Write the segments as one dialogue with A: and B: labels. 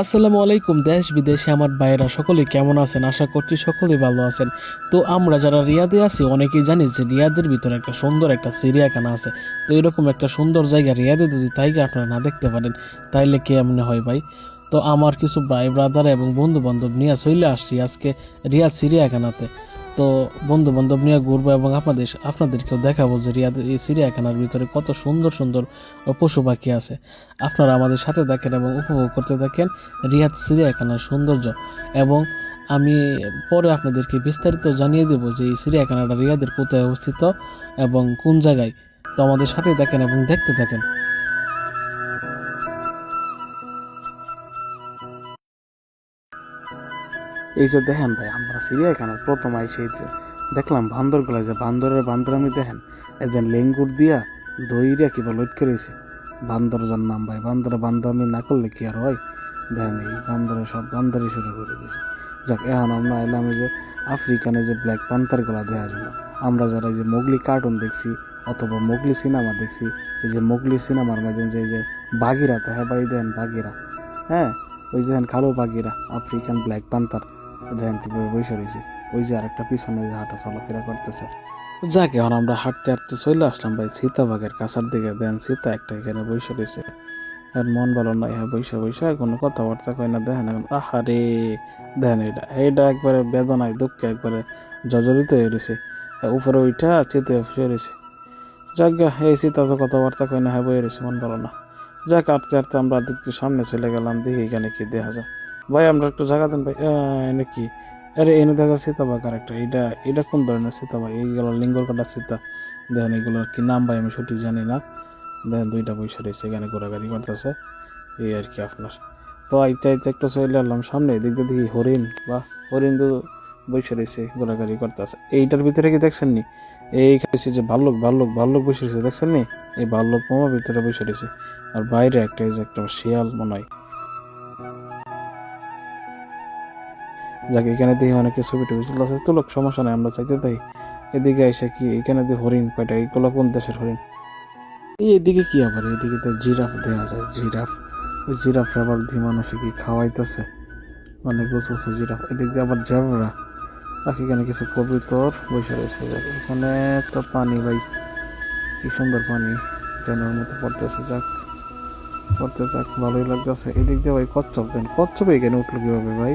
A: আসসালামু আলাইকুম, দেশ বিদেশে আমার ভাইয়েরা সকলে কেমন আছেন? আশা করছি সকলে ভালো আছেন। তো আমরা যারা রিয়াদে আছি, অনেকেই জানি যে রিয়াদের ভিতরে একটা সুন্দর একটা চিড়িয়াখানা আছে। তো এরকম একটা সুন্দর জায়গা রিয়াদে যদি তাইকে আপনারা না দেখতে পারেন, তাইলে কে এমনি হয় ভাই? তো আমার কিছু ভাই ব্রাদার এবং বন্ধু বান্ধব নিয়ে চলে আসছি আজকে রিয়াদ চিড়িয়াখানাতে। তো বন্ধু বান্ধব নিয়ে ঘুরবো এবং আপনাদের, আপনাদেরকেও দেখাবো যে রিয়াদ, এই চিড়িয়াখানার ভিতরে কত সুন্দর সুন্দর পশু পাখি আছে। আপনারা আমাদের সাথে দেখেন এবং উপভোগ করতে থাকেন রিয়াদ চিড়িয়াখানার সৌন্দর্য। এবং আমি পরে আপনাদেরকে বিস্তারিত জানিয়ে দেব যে এই চিড়িয়াখানাটা রিয়াদের কোথায় অবস্থিত এবং কোন জায়গায়। তো আমাদের সাথে দেখেন এবং দেখতে থাকেন।
B: এই যে দেখেন ভাই, আমরা চিড়িয়াখানার প্রথম আইসে যে দেখলাম বান্দরগুলা যে বান্দরের বান্দর আমি দেখেন যে লেঙ্গুর দিয়া দইরা কিবা লইট করেছে বান্দর যার নাম ভাই, বান্দর বান্দর আমি না করলে কি আর হয়? দেখেন এই বান্দরে সব বান্দরই শুরু করে দিছে। যাক, এখন আমরা এলাম যে আফ্রিকানে যে ব্ল্যাক পান্তারগুলা দেখার জন্য। আমরা যারা এই যে মোগলি কার্টুন দেখছি অথবা মোগলি সিনেমা দেখছি, এই যে মোগলি সিনেমার মাঝে যে যে বাগিরা তো হ্যাঁ ভাই দেন বাগিরা হ্যাঁ? ওই যে দেখেন কালো বাগিরা আফ্রিকান ব্ল্যাক পান্তার দেখেন কীভাবে বসে রয়েছে? ওই যে আরেকটা পিছনে যে হাঁটা চলাফেরা করতেছে। যাক এখন আমরা হাঁটতে হাঁটতে চলে আসলাম ভাই সীতাবাগের কাছার দিকে। দেন সীতা একটা এখানে বসে রয়েছে। আর মন ভালো নয় হ্যাঁ বৈশা বৈশা কোনো কথাবার্তা কয় না দেখেন এখন আহারে দেখেন এটা এইটা একবারে বেদনায় দুঃখে একবারে জর্জরিত হয়ে রয়েছে। হ্যাঁ, উপরে ওইটা চেতে বসে রয়েছে। গে, এই সীতা তো কথাবার্তা কয় না হ্যাঁ বই রয়েছে মন ভালো না। যাক হাঁটতে হাঁটতে আমরা একটু সামনে চলে গেলাম দেখি এখানে কি দেখা যায়। ভাই, আমরা একটু জায়গা দেন ভাই। এনে কি? আরে, এনে দেখা যায় সীতাবাগ আরেকটা। এটা এটা কোন ধরনের সীতাবাগ এইগুলো লিঙ্গর কাটা সীতা। দেখেন, এগুলো কি নাম ভাই আমি সঠিক জানি না। দেখেন, দুইটা পয়সা রয়েছে, এখানে ঘোরাঘুরি করতেছে। এই আর কি আপনার। তো আইতে আইতে একটু চলে এলাম সামনে দেখতে দেখি হরিণ। বা হরিণ তো বসে রয়েছে, ঘোরাঘুরি করতেছে। এইটার ভিতরে কি দেখছেন নি? এই খাইছে যে ভাল্লুক ভাল্লুক ভাল্লুক বসে রয়েছে, দেখছেন নি? এই ভাল্লুক মামা ভিতরে বসে রয়েছে। আর বাইরে একটা, এই যে একটা শিয়াল মনে হয়। যাকে এখানে দেখি অনেকে ছবি টবি তুলছে তুলক, সমস্যা নাই, আমরা চাইতে তাই এদিকে এসে কি, এখানে দিয়ে হরিণ কয়টা এইগুলো কোন দেশের হরিণ? এই এদিকে কি আবার? এদিকে তো জিরাফ দেওয়া যায় জিরাফ। ওই জিরাফ আবার দিয়ে মানুষে কি খাওয়াইতেছে? অনেক উঁচু উঁচু জিরাফ। এদিক দিয়ে আবার জ্যাবরা বাকি এখানে কিছু কবিতর বসে রয়েছে। এখানে তো পানি, ভাই। কি সুন্দর পানি। ট্রেনের মতো পড়তেছে, যাক। পড়তে যাক, ভালোই লাগতেছে। এদিক দিয়ে ভাই কচ্ছপ, দেন। কচ্ছপ এখানে উঠল কীভাবে, ভাই?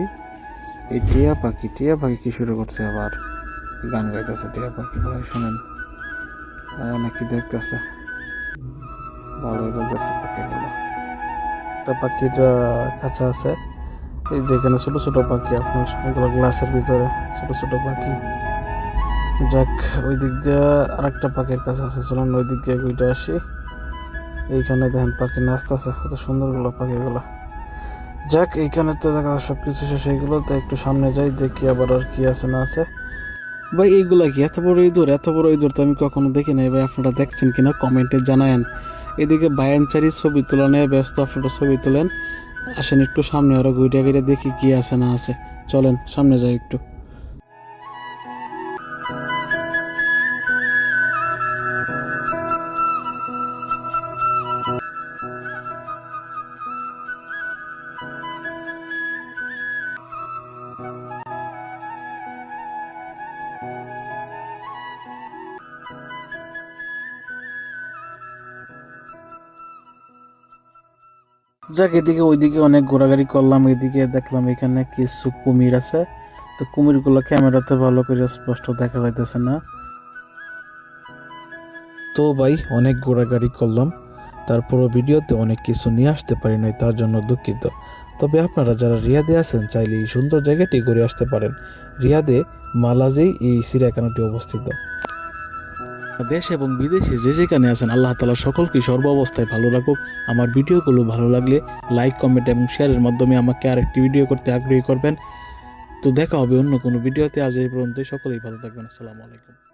B: এই টিয়া পাখি টিয়া পাখি কি শুরু করছে আবার? গান গাইতেছে টিয়া পাখি, ভাই, শোনেন। নাকি দেখতেছে। ভালোই লাগতেছে পাখিগুলো। একটা পাখির কাছা আছে। এই যেখানে ছোট ছোট পাখি, আপনার এগুলো গ্লাসের ভিতরে, ছোট ছোট পাখি। যাক ওই দিক দিয়ে আরেকটা পাখির কাছে আছে। চলুন ওই দিক দিয়ে ওইটা আসি। এইখানে দেখেন পাখি নাচতেছে, কত সুন্দরগুলো পাখিগুলো। যাক, এইখানে তো দেখা সব কিছু শেষ এইগুলো তো একটু সামনে যাই, দেখি আবার আর কি আছে না আছে। ভাই, এইগুলা কি? এত বড় ইঁদুর, এত বড় ইঁদুর তো আমি কখনো দেখি নাই। ভাই, আপনারা দেখছেন কিনা? কমেন্টে জানায়েন। এদিকে বায়ানচারি ছবি তোলা নিয়ে, ব্যস্ত আপনারা ছবি তোলেন। আসেন একটু সামনে আরও ঘুরে ঘুরে দেখি কি আছে না আছে। চলেন, সামনে যাই একটু। যাক, এদিকে ওইদিকে অনেক ঘোরাঘুরি করলাম, এদিকে দেখলাম এখানে কিছু কুমির আছে। তো কুমিরগুলো ক্যামেরাতে ভালো করে স্পষ্ট দেখা যাইতেছে না। তো ভাই, অনেক ঘোরাঘুরি করলাম। তারপরও ভিডিওতে অনেক কিছু নিয়ে আসতে পারি নাই, তার জন্য দুঃখিত। তবে আপনারা যারা রিয়াদে আছেন, চাইলে এই সুন্দর জায়গাটি ঘুরে আসতে পারেন। রিয়াদে, মালাজেই এই চিড়িয়াখানাটি অবস্থিত। দেশ এবং বিদেশে যে যেখানে আছেন, আল্লাহ তালা সকলকে সর্ব অবস্থায় ভালো রাখুক। আমার ভিডিওগুলো ভালো লাগলে লাইক কমেন্ট এবং শেয়ারের মাধ্যমে আমাকে আর একটি ভিডিও করতে আগ্রহী করবেন। তো দেখা হবে অন্য কোনো ভিডিওতে আজ এই পর্যন্ত সকলেই ভালো থাকবেন। আসসালামু আলাইকুম।